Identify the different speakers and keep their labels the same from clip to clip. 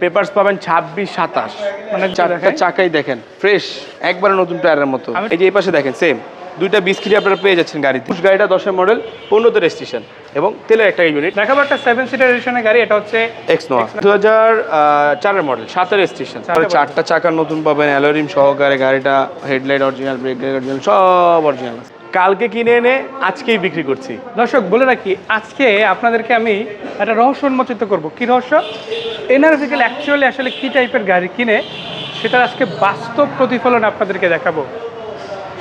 Speaker 1: Papers পাবেন ছাব্বিশ সাতাশ। মানে চারটা চাকাই দেখেন ফ্রেশ একবারে নতুন টায়ারের মতো। এই যে এই পাশে দেখেন সেম দুইটা বিস্কিট আপনারা পেয়ে যাচ্ছেন গাড়িতে। গাড়িটা দশের মডেল পনেরোতে রেজিস্ট্রেশন এবং তেলের একটা ইউনিট
Speaker 2: দেখাবো একটা সেভেন সিটার এডিশনের গাড়ি এটা হচ্ছে
Speaker 1: এক্স নোয়া দু হাজার চারের মডেল সাতের রেজিস্ট্রেশন চারটা চাকার নতুন পাবেন অ্যালোরিম সহকারে গাড়িটা headlight original brake light original সব অরিজিনাল কালকে কিনে এনে আজকেই বিক্রি করছি।
Speaker 2: দর্শক বলে রাখি আজকে আপনাদেরকে আমি একটা রহস্য উন্মোচিত করব। কি রহস্য? এনার্জিক্যাল অ্যাকচুয়ালি আসলে কী টাইপের গাড়ি কিনে, সেটার আজকে বাস্তব প্রতিফলন আপনাদেরকে দেখাবো।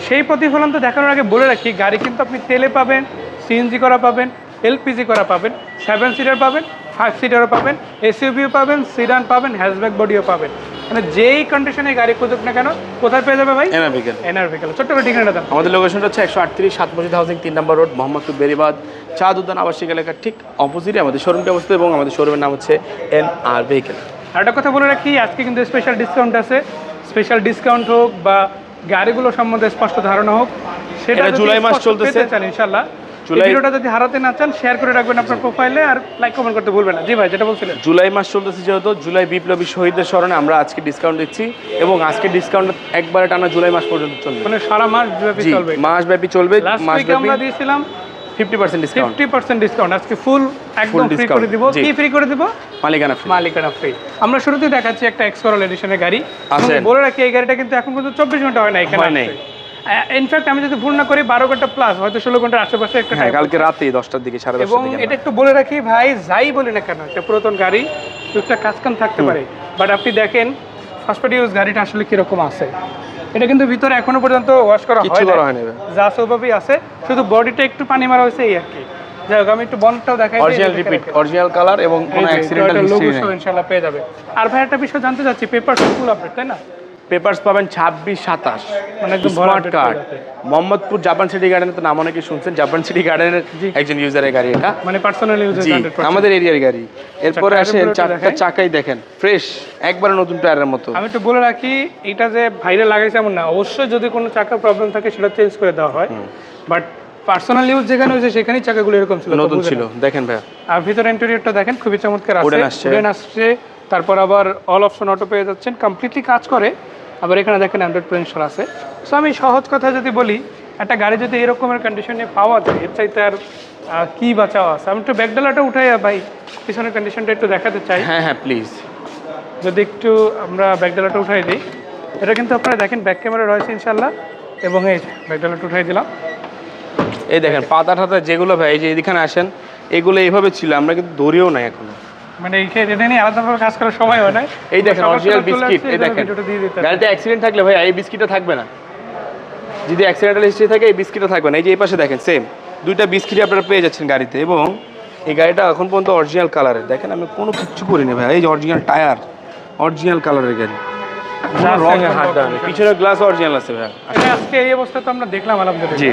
Speaker 2: সেই প্রতিফলন তো দেখানোর আগে বলে রাখি, গাড়ি কিন্তু আপনি তেলে পাবেন সিএনজি করা পাবেন এলপিজি করা পাবেন সেভেন সিটার পাবেন ফাইভ সিটারও পাবেন এসইউভিও পাবেন সিডান পাবেন হ্যাশব্যাক বডিও পাবেন। মানে যেই কন্ডিশনে গাড়ি খুঁজুক না কেন কোথায় পেয়ে যাবে ভাই?
Speaker 1: এনাবিকেল
Speaker 2: এনআরভিকেল ছোট্ট করে ঠিকানাটা দেন
Speaker 1: আমাদের লোকেশনটা হচ্ছে একশো আটত্রিশ সাত মসজিদ হাউসিং তিন নম্বর রোড মোহাম্মদপুর বেরিবাদ চাঁদ উদ্যান আবাসিক এলাকার ঠিক অপোজিটে আমাদের শোরুমটি অবস্থিত এবং আমাদের শোরুমের নাম হচ্ছে এন আর ভেহিকেল
Speaker 2: আর একটা কথা বলে রাখি আজকে কিন্তু স্পেশাল ডিসকাউন্ট আছে। স্পেশাল ডিসকাউন্ট হোক বা গাড়িগুলো সম্বন্ধে স্পষ্ট ধারণা হোক সেটা
Speaker 1: জুলাই মাস চলতেছে।
Speaker 2: ইনশাল্লাহ
Speaker 1: জুলাই-
Speaker 2: ভিডিওটা যদি হারাতে না চান শেয়ার করে রাখবেন আপনার প্রোফাইলে আর লাইক কমেন্ট করতে ভুলবেন না। জি ভাই যেটা বলছিলেন।
Speaker 1: জুলাই মাস চলতেছে যেহেতু জুলাই বিপ্লবী শহীদদের স্মরণে আমরা আজকে ডিসকাউন্ট দিচ্ছি এবং আজকে ডিসকাউন্ট একবারে টানা জুলাই মাস পর্যন্ত চলবে।
Speaker 2: মানে সারা মাস ব্যাপী চলবে।
Speaker 1: মাস ব্যাপী চলবে মাস
Speaker 2: উইকে আমরা দিয়েছিলাম
Speaker 1: fifty percent discount
Speaker 2: fifty percent discount আজকে ফুল একদম ফ্রি করে দিব। কি ফ্রি করে দিব?
Speaker 1: মালিকানা free।
Speaker 2: মালিকানা ফ্রি আমরা শুরুতেই দেখাচ্ছি একটা এক্সকরল এডিশনের গাড়ি। বলে রাখি এই গাড়িটা কিন্তু এখন পর্যন্ত চব্বিশ ঘণ্টা হয় না এখানে। ইনফ্যাক্ট আমি যদি ভুল না করি বারো ঘণ্টা প্লাস হয়তো ষোলো ঘণ্টার আশেপাশে একটা
Speaker 1: হ্যাঁ কালকে রাতে দশটার দিকে সাড়ে
Speaker 2: এবং এটা একটু বলে রাখি ভাই যাই বলি না কেন একটা পুরাতন গাড়ি টুকটাক কাজ কাম থাকতে পারে। বাট আপনি দেখেন ফার্স্ট ইউজ গাড়িটা আসলে কীরকম আছে। এটা কিন্তু ভিতরে এখনও পর্যন্ত ওয়াশ করা হয় না
Speaker 1: হয়নি
Speaker 2: যা সৌভাবেই আছে শুধু বডিটা একটু পানি মারা হয়েছে এই আর কি। যাই হোক আমি একটু বনটাও দেখাই
Speaker 1: অরিজিনাল রিপিট অরিজিনাল কালার এবং কোনো অ্যাক্সিডেন্টাল হিস্ট্রি নেই।
Speaker 2: ইনশাআল্লাহ পেয়ে যাবে। আর ভাই একটা বিষয় জানতে চাচ্ছি পেপার ফুল আপডেট তাই না?
Speaker 1: পেপারস পাবেন ছাব্বিশ সাতাশ।
Speaker 2: মানে একদম
Speaker 1: smart card. Mohammadpur Japan city গার্ডেনের তো নাম অনেকে শুনছেন। জাপান সিটি গার্ডেনের। একজন ইউজারের গাড়ি এটা।
Speaker 2: মানে পার্সোনাল ইউজের
Speaker 1: জি
Speaker 2: 100%
Speaker 1: আমাদের এরিয়ার গাড়ি। এরপরে আসেন চারটা চাকাই দেখেন ফ্রেশ একবার নতুন টায়ারের মতো।
Speaker 2: আমি একটু বলে রাখি এটা যে ভাইরে লাগাইছে এমন না। অবশ্যই যদি কোনো চাকা প্রবলেম থাকে সেটা চেঞ্জ করে দেওয়া হয়। বাট পার্সোনাল ইউজ যেখানে হয়েছে সেখানেই চাকাগুলো এরকম ছিল।
Speaker 1: নতুন ছিল। দেখেন ভাইয়া।
Speaker 2: আর ভিতরে ইন্টেরিয়রটা দেখেন খুবই চমৎকার আছে।
Speaker 1: আসছে।
Speaker 2: তারপর আবার অল অপশন অটো পেয়ে যাচ্ছেন কমপ্লিটলি কাজ করে। আবার এখানে দেখেন অ্যান্ড্রয়েড প্রেন্সর আছে। সো আমি সহজ কথা যদি বলি একটা গাড়ি যদি এরকমের কন্ডিশনে পাওয়া যায় এর চাইতে আর কী কি বা চাওয়া আছে? আমি একটু ব্যাকডালাটা উঠাই ভাই পিছনের কন্ডিশনটা একটু দেখাতে চাই।
Speaker 1: হ্যাঁ হ্যাঁ প্লিজ
Speaker 2: যদি একটু আমরা ব্যাকডালাটা উঠাই দিই। এটা কিন্তু আপনারা দেখেন ব্যাক ক্যামেরা রয়েছে ইনশাল্লাহ এবং এই ব্যাকডালাটা উঠাই দিলাম।
Speaker 1: এই দেখেন পাতা টাতা যেগুলো ভাই এই যে এখানে আসেন এগুলো এইভাবে ছিল আমরা কিন্তু দৌড়িও নাই এখনও।
Speaker 2: মানে এই এটা নিয়ে আলাদাভাবে কাজ করার সময় হয় না।
Speaker 1: এই দেখেন অরিজিনাল বিস্কিট এই দেখেন। গাড়িতে অ্যাক্সিডেন্ট থাকলে ভাই এই বিস্কিটটা থাকবে না। যদি অ্যাক্সিডেন্টাল হিস্ট্রি থাকে এই বিস্কিটটা থাকবে না। এই যে এই পাশে দেখেন সেম দুইটা বিস্কিট আপনারা পেয়ে যাচ্ছেন গাড়িতে এবং এই গাড়িটা এখন পর্যন্ত অরিজিনাল কালারের দেখেন আমি কোনো কিচ্ছু করিনি ভাই। এই যে অরিজিনাল টায়ার অরিজিনাল কালারের গাড়ি। পিছনের গ্লাস অরিজিনাল আছে ভাই।
Speaker 2: আজকে এই অবস্থা তো আমরা দেখলাম আলহামদুলিল্লাহ।
Speaker 1: জি।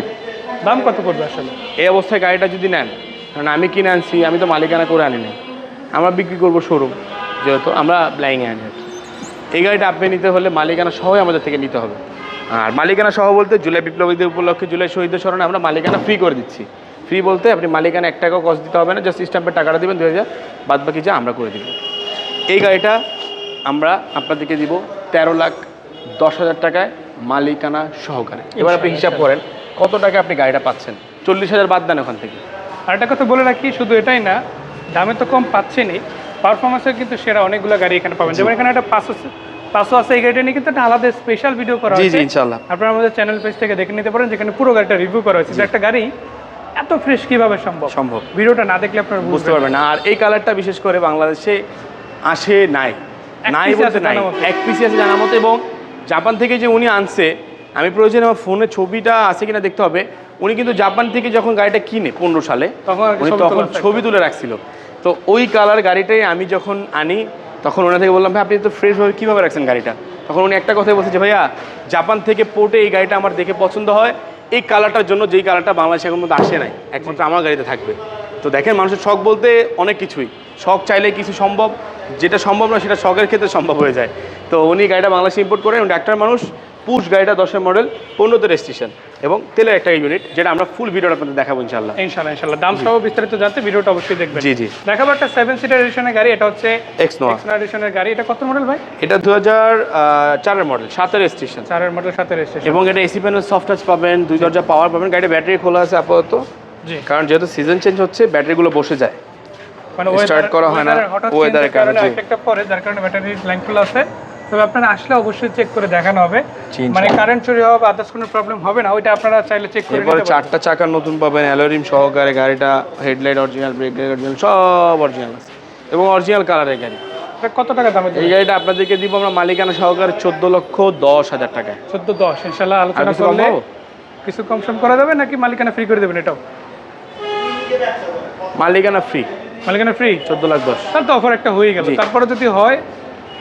Speaker 2: দাম কত পড়বে আসলে?
Speaker 1: এই অবস্থায় গাড়িটা যদি নেন কারণ আমি কিনে আনছি আমি তো মালিকানা করে আনি নাই আমরা বিক্রি করব শোরুম যেহেতু আমরা ব্লাইংয়ে আনি এই গাড়িটা আপনি নিতে হলে মালিকানা সহই আমাদের থেকে নিতে হবে। আর মালিকানা সহ বলতে জুলাই বিপ্লবীদের উপলক্ষে জুলাই শহীদদের স্মরণে আমরা মালিকানা ফ্রি করে দিচ্ছি। ফ্রি বলতে আপনি মালিকানা এক টাকাও কষ্ট দিতে হবে না জাস্ট স্ট্যাম্পের টাকাটা দেবেন দু হাজার বাদ বাকি যা আমরা করে দিব। এই গাড়িটা আমরা আপনাদেরকে দিব তেরো লাখ দশ হাজার টাকায় মালিকানা সহকারে। এবার আপনি হিসাব করেন কত টাকা আপনি গাড়িটা পাচ্ছেন? চল্লিশ হাজার বাদ দেন ওখান থেকে।
Speaker 2: আর একটা কথা বলে রাখি শুধু এটাই না দামে তো কম পাচ্ছেনই। পারফরমেন্সের কিন্তু সেরা অনেকগুলো গাড়ি এখানে পাবেন। যেমন এখানে একটা পাঁচশো পাঁচশো আছে এই গাড়িটা নিয়ে কিন্তু একটা আলাদা স্পেশাল ভিডিও করা হয়েছে।
Speaker 1: ইনশাল্লাহ
Speaker 2: আপনারা আমাদের চ্যানেল পেজ থেকে দেখে নিতে পারেন যেখানে পুরো গাড়িটা রিভিউ করা হয়েছে। একটা গাড়ি এত ফ্রেশ কীভাবে সম্ভব?
Speaker 1: সম্ভব।
Speaker 2: ভিডিওটা না দেখলে আপনারা
Speaker 1: বুঝতে পারবেন না। আর এই কালারটা বিশেষ করে বাংলাদেশে আসে নাই। নাই বলতে নাই। এক পিসি আছে জানা মতো এবং জাপান থেকে যে উনি আনছে আমি প্রয়োজনে আমার ফোনে ছবিটা আছে কিনা দেখতে হবে। উনি কিন্তু জাপান থেকে যখন গাড়িটা কিনে পনেরো সালে
Speaker 2: তখন
Speaker 1: উনি তখন ছবি তুলে রাখছিল। তো ওই কালার গাড়িটাই আমি যখন আনি তখন ওনার থেকে বললাম ভাই আপনি তো ফ্রেশভাবে কীভাবে রাখছেন গাড়িটা? তখন উনি একটা কথাই বলছে যে ভাইয়া জাপান থেকে পোর্টে এই গাড়িটা আমার দেখে পছন্দ হয়। এই কালারটার জন্য যেই কালারটা বাংলাদেশে এখন মধ্যে আসে নাই একমাত্র আমার গাড়িতে থাকবে। তো দেখেন মানুষের শখ বলতে অনেক কিছুই। শখ চাইলে কিছু সম্ভব যেটা সম্ভব না সেটা শখের ক্ষেত্রে সম্ভব হয়ে যায়। তো উনি গাড়িটা বাংলাদেশে ইম্পোর্ট করেন ডাক্তার মানুষ। পুশ গাড়িটা দশের মডেল পনেরোতে রেজিস্ট্রেশন এবং তেলের একটা ইউনিট যেটা আমরা ফুল ভিডিওটা আপনাদের দেখাবো ইনশাল্লাহ
Speaker 2: ইনশাল্লাহ ইনশাল্লাহ দাম সহ বিস্তারিত জানতে ভিডিওটা অবশ্যই দেখবেন।
Speaker 1: জি জি।
Speaker 2: দেখাবো একটা সেভেন সিটার এডিশনের গাড়ি এটা হচ্ছে
Speaker 1: এক্স নোয়া
Speaker 2: এডিশনের গাড়ি। এটা কত মডেল ভাই?
Speaker 1: এটা দু হাজার চারের মডেল সাতের রেজিস্ট্রেশন
Speaker 2: চারের মডেল সাতের রেজিস্ট্রেশন
Speaker 1: এবং এটা এসি প্যানেল সফট টাচ পাবেন দুই দরজা পাওয়ার পাবেন গাড়িটা ব্যাটারি খোলা আছে আপাতত।
Speaker 2: জি।
Speaker 1: কারণ যেহেতু সিজন চেঞ্জ হচ্ছে ব্যাটারিগুলো বসে যায়।
Speaker 2: মানে
Speaker 1: Start করা হয় না,
Speaker 2: ওয়েদারের কারণে। একটা পরে যার কারণে ব্যাটারি লাইনগুলো আছে। তবে আপনারা আসলে অবশ্যই চেক করে দেখানো হবে। মানে কারেন্ট চুরি হওয়া বা আদার্স কোনো প্রবলেম হবে না ওইটা আপনারা চাইলে চেক করে
Speaker 1: এরপরে চারটা চাকার নতুন পাবেন অ্যালোরিম সহকারে গাড়িটা headlight original brake light original সব অরিজিনাল আছে। এবং অরিজিনাল কালারের গাড়ি।
Speaker 2: কত টাকা দামে
Speaker 1: এই গাড়িটা আপনাদেরকে দিব আমরা মালিকানা সহকারে চোদ্দ লক্ষ দশ হাজার টাকা
Speaker 2: চোদ্দ দশ ইনশাল্লাহ আলোচনা করলে কিছু কম সম করা যাবে নাকি মালিকানা ফ্রি করে দেবেন এটাও?
Speaker 1: মালিকানা ফ্রি
Speaker 2: মালিকানা ফ্রি
Speaker 1: চোদ্দ লাখ দশ।
Speaker 2: তাহলে তো অফার একটা হয়ে গেল। তারপরে যদি হয়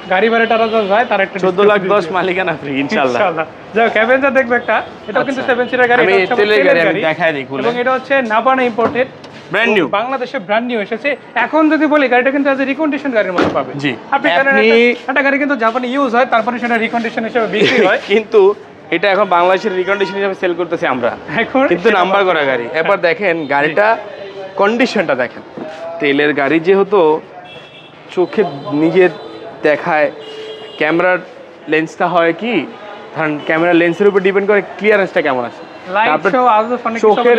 Speaker 2: গাড়ি ভাড়া টারা যা যায় তার একটা
Speaker 1: চোদ্দ লাখ দশ মালিকানা ফ্রি
Speaker 2: ইনশাআল্লাহ। যাই হোক দেখবে একটা এটাও কিন্তু
Speaker 1: আচ্ছা।
Speaker 2: সেভেন সিটার গাড়ি
Speaker 1: আমি তেলের গাড়ি আমি দেখাই দিই খুলে।
Speaker 2: এবং এটা হচ্ছে নাবানা ইম্পোর্টেড
Speaker 1: ব্র্যান্ড নিউ
Speaker 2: বাংলাদেশে ব্র্যান্ড নিউ এসেছে। এখন যদি বলি গাড়িটা কিন্তু অ্যাজ এ রিকন্ডিশন গাড়ির মতো পাবে।
Speaker 1: জি।
Speaker 2: আপনি একটা- গাড়ি কিন্তু জাপানে ইউজ হয় তারপরে সেটা রিকন্ডিশন হিসেবে বিক্রি হয়।
Speaker 1: কিন্তু এটা এখন বাংলাদেশের রিকন্ডিশন হিসেবে সেল করতেছি আমরা।
Speaker 2: এখন
Speaker 1: কিন্তু নাম্বার করা গাড়ি। এবার দেখেন গাড়িটা কন্ডিশনটা দেখেন। তেলের গাড়ি যেহেতু চোখে নিজে দেখায় ক্যামেরার লেন্সটা হয় কি? ধরেন ক্যামেরা লেন্সের উপর ডিপেন্ড করে ক্লিয়ারেন্সটা কেমন আছে। চোখের-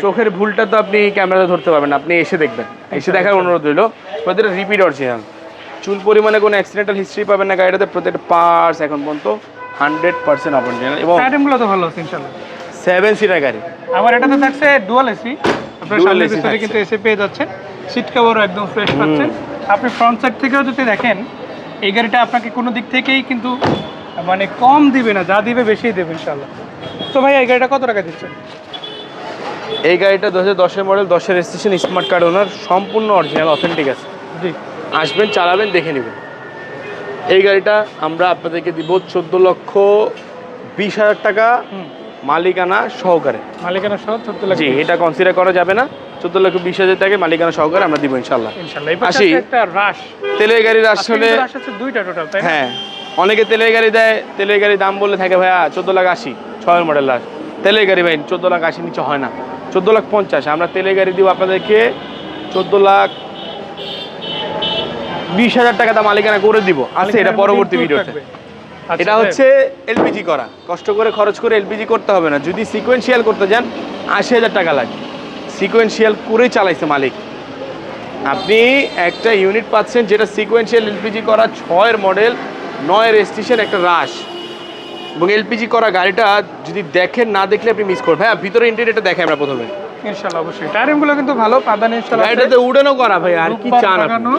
Speaker 1: চোখের ভুলটা তো আপনি ক্যামেরাতে ধরতে পারবেন আপনি এসে দেখবেন। এসে দেখার অনুরোধ রইল। প্রতিটা রিপিট অরিজিনাল চুল পরিমাণে কোনো অ্যাক্সিডেন্টাল হিস্ট্রি পাবেন না গাড়িটাতে প্রত্যেকটা পার্টস এখন পর্যন্ত হান্ড্রেড পার্সেন্ট অরিজিনাল এবং
Speaker 2: আইটেমগুলো তো ভালো ইনশাআল্লাহ।
Speaker 1: সেভেন সিটার গাড়ি।
Speaker 2: আবার এটাতে থাকছে ডুয়াল এসি আপনার
Speaker 1: থাকছে।
Speaker 2: কিন্তু এসি পেয়ে যাচ্ছেন। সিট কভারও একদম ফ্রেশ পাচ্ছেন। আপনি ফ্রন্ট সাইড থেকেও যদি দেখেন এই গাড়িটা আপনাকে কোনো দিক থেকেই কিন্তু মানে কম দিবে না যা দিবে বেশি দেবে ইনশাল্লাহ তো ভাই এই গাড়িটা কত টাকা দিচ্ছেন?
Speaker 1: এই গাড়িটা দু হাজার দশের মডেল দশের রেজিস্ট্রেশন স্মার্ট কার্ড ওনার সম্পূর্ণ অরিজিনাল অথেন্টিক আছে।
Speaker 2: জি।
Speaker 1: আসবেন চালাবেন দেখে নেবেন। এই গাড়িটা আমরা আপনাদেরকে দিব চোদ্দ লক্ষ বিশ হাজার টাকা মালিকানা সহকারে।
Speaker 2: মালিকানা সহ চোদ্দ লাখ
Speaker 1: জি এটা কনসিডার করা যাবে না। চোদ্দ লক্ষ বিশ হাজার টাকা মালিকানা সহকারে আমরা দিব ইনশাল্লাহ আসি। তেলের গাড়ির আসলে
Speaker 2: দুইটা টোটাল
Speaker 1: হ্যাঁ অনেকে তেলের গাড়ি দেয় তেলের গাড়ি দাম বলে থাকে ভাইয়া চোদ্দ লাখ আশি ছয়ের মডেল লাখ তেলের গাড়ি ভাই চোদ্দ লাখ আশি নিচে হয় না। চোদ্দ লাখ পঞ্চাশ আমরা তেলের গাড়ি দিব আপনাদেরকে চোদ্দ লাখ বিশ হাজার টাকা দাম মালিকানা করে দিব। আছে এটা পরবর্তী ভিডিওতে।
Speaker 2: আচ্ছা,
Speaker 1: এটা হচ্ছে এলপিজি করা। কষ্ট করে খরচ করে এলপিজি করতে হবে না। যদি সিকোয়েন্সিয়াল করতে যান আশি হাজার টাকা লাগে। সিকোয়েন্সিয়াল করেই চালাইছে মালিক আপনি একটা ইউনিট পাচ্ছেন যেটা সিকোয়েন্সিয়াল এলপিজি করা ছয়ের মডেল নয় রেজিস্ট্রেশন একটা রাশ এবং এলপিজি করা গাড়িটা যদি দেখেন না দেখলে আপনি মিস করবেন হ্যাঁ ভিতরে ইন্টেরিয়রটা দেখে আমরা প্রথমে
Speaker 2: ইনশাআল্লাহ অবশ্যই টায়ারিংগুলো কিন্তু ভালো পাদানি ইনশাআল্লাহ আছে।
Speaker 1: গাড়িটাতে করা ভাই আর কি
Speaker 2: রূপপাত
Speaker 1: চান আপনি?
Speaker 2: লাগানো।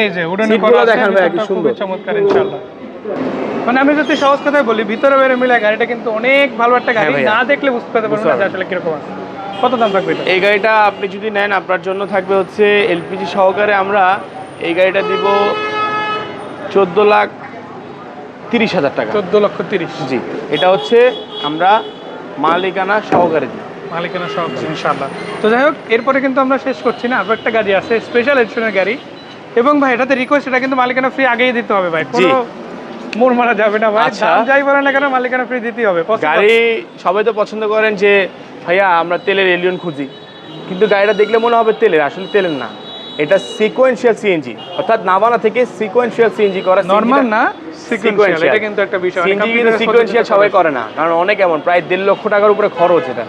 Speaker 2: এই যে উডানে করা আছে
Speaker 1: ভাই, কি সুন্দর।
Speaker 2: চমৎকার ইনশাআল্লাহ মানে আমি যদি সহজ কথায় বলি ভিতরে বাইরে মিলে গাড়িটা কিন্তু অনেক ভালো একটা গাড়ি
Speaker 1: হ্যাঁ
Speaker 2: না দেখলে বুঝতে না আসলে কীরকম আছে কত দাম থাকবে
Speaker 1: এই গাড়িটা আপনি যদি নেন আপনার জন্য থাকবে হচ্ছে এলপিজি সহকারে আমরা এই গাড়িটা দিব চোদ্দ লাখ তিরিশ হাজার টাকা।
Speaker 2: চোদ্দ লক্ষ তিরিশ।
Speaker 1: জি এটা হচ্ছে আমরা মালিকানা সহকারে দিই
Speaker 2: মালিকানা সহকারে ইনশাআল্লাহ। তো যাই হোক এরপরে কিন্তু আমরা শেষ করছি না আরও একটা গাড়ি আছে স্পেশাল এডিশনের গাড়ি। এবং ভাই এটাতে রিকোয়েস্ট এটা কিন্তু মালিকানা ফ্রি আগেই দিতে হবে ভাই। কোনো মোড় মারা যাবে না ভাই।
Speaker 1: আচ্ছা।
Speaker 2: যাই বলেন না কেন মালিকানা ফ্রি দিতেই হবে।
Speaker 1: গাড়ি সবাই তো পছন্দ করেন যে ভাইয়া আমরা তেলের এলিয়ন খুঁজি। কিন্তু গাড়িটা দেখলে মনে হবে তেলের আসলে তেলের না। এটা সিকোয়েন্সিয়াল সিএনজি অর্থাৎ নাভানা থেকে সিকোয়েন্সিয়াল সিএনজি করা
Speaker 2: নর্মাল না? সিকোয়েন্সিয়াল এটা কিন্তু একটা বিষয়।
Speaker 1: সিএনজি কিন্তু সিকোয়েন্সিয়াল সবাই
Speaker 2: করে।
Speaker 1: না। কারণ অনেক এমন প্রায় দেড় লক্ষ টাকার উপরে খরচ এটা।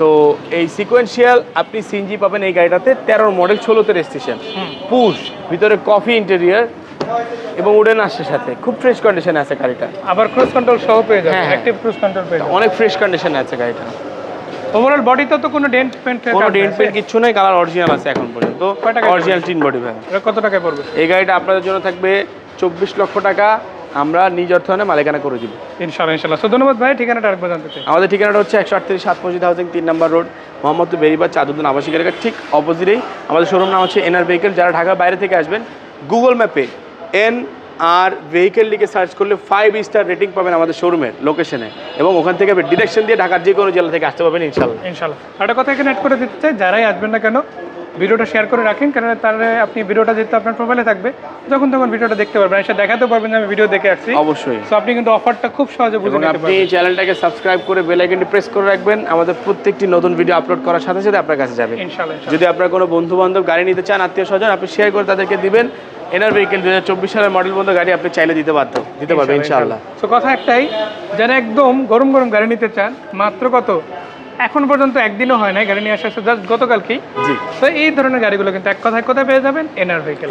Speaker 1: তো এই সিকোয়েন্সিয়াল আপনি সিএনজি পাবেন এই গাড়িটাতে তেরোর মডেল ষোলোতে রেজিস্ট্রেশন। পুশ ভিতরে কফি ইন্টেরিয়ার এবং উডেন আসছে সাথে। খুব ফ্রেশ কন্ডিশনে আছে গাড়িটা।
Speaker 2: আবার ক্রুজ কন্ট্রোল সহ পেয়ে যাবে
Speaker 1: হ্যাঁ।
Speaker 2: অ্যাক্টিভ ক্রুজ কন্ট্রোল পেয়ে যাবে
Speaker 1: অনেক ফ্রেশ কন্ডিশনে আছে গাড়িটা।
Speaker 2: ওভারঅল বডিতে তো কোনো ডেন্ট পেন্ট
Speaker 1: কোনো ডেন্ট পেন্ট কিচ্ছু নেই কালার অরিজিনাল আছে এখন পর্যন্ত। অরিজিনাল টিন বডি ভাই।
Speaker 2: কত টাকায় পড়বে?
Speaker 1: এই গাড়িটা আপনাদের জন্য থাকবে চব্বিশ লক্ষ টাকা। আমরা নিজ অর্থায়নে মালিকানা করে দিব।
Speaker 2: ইনশাআল্লাহ ইনশাআল্লাহ। তো ধন্যবাদ ভাই ঠিকানাটা আরেকবার জানতে চাই।
Speaker 1: আমাদের ঠিকানাটা হচ্ছে একশো আটত্রিশ সাত মসজিদ হাউসিং তিন নম্বর রোড মোহাম্মদপুর বেরিবাদ চাদুদ্দিন আবাসিক এলাকার ঠিক অপোজিটেই আমাদের শোরুম নাম হচ্ছে এনআর ভেহিকেল যারা ঢাকার বাইরে থেকে আসবেন গুগল ম্যাপে এন আর ভেহিকেল লিখে সার্চ করলে ফাইভ স্টার রেটিং পাবেন আমাদের শোরুমের লোকেশনে এবং ওখান থেকে ডিরেকশন দিয়ে ঢাকার যে কোনো জেলা থেকে আসতে পারবেন ইনশাল্লাহ
Speaker 2: ইনশাআল্লাহ। একটা কথা এখানে অ্যাড করে দিতে চাই যারাই আসবেন না কেন ভিডিওটা শেয়ার করে রাখেন কারণ তার আপনি ভিডিওটা যেহেতু আপনার প্রোফাইলে থাকবে যখন তখন ভিডিওটা দেখতে পারবেন। এসে দেখাতে পারবেন যে আমি ভিডিও দেখে আসছি।
Speaker 1: অবশ্যই।
Speaker 2: সো আপনি কিন্তু অফারটা খুব সহজে বুঝে নিতে
Speaker 1: আপনি
Speaker 2: পারবেন।
Speaker 1: চ্যানেলটাকে সাবস্ক্রাইব করে বেল আইকনটি প্রেস করে রাখবেন। আমাদের প্রত্যেকটি নতুন ভিডিও আপলোড করার সাথে সাথে আপনার কাছে যাবে।
Speaker 2: ইনশাআল্লাহ।
Speaker 1: যদি আপনার কোনো বন্ধু বান্ধব গাড়ি নিতে চান আত্মীয় স্বজন আপনি শেয়ার করে তাদেরকে দিবেন। এনার ভেহিকেল দু হাজার চব্বিশ সালের মডেল বন্ধ গাড়ি আপনি চাইলে দিতে বাধ্য দিতে পারবেন ইনশাআল্লাহ
Speaker 2: তো কথা একটাই যারা একদম গরম গরম গাড়ি নিতে চান মাত্র কত? এখন পর্যন্ত একদিনও হয় না গাড়ি নিয়ে আসা জাস্ট গতকালকেই।
Speaker 1: জি।
Speaker 2: তো এই ধরনের গাড়িগুলো কিন্তু এক কথায় কোথায় পেয়ে যাবেন? NRB vehicle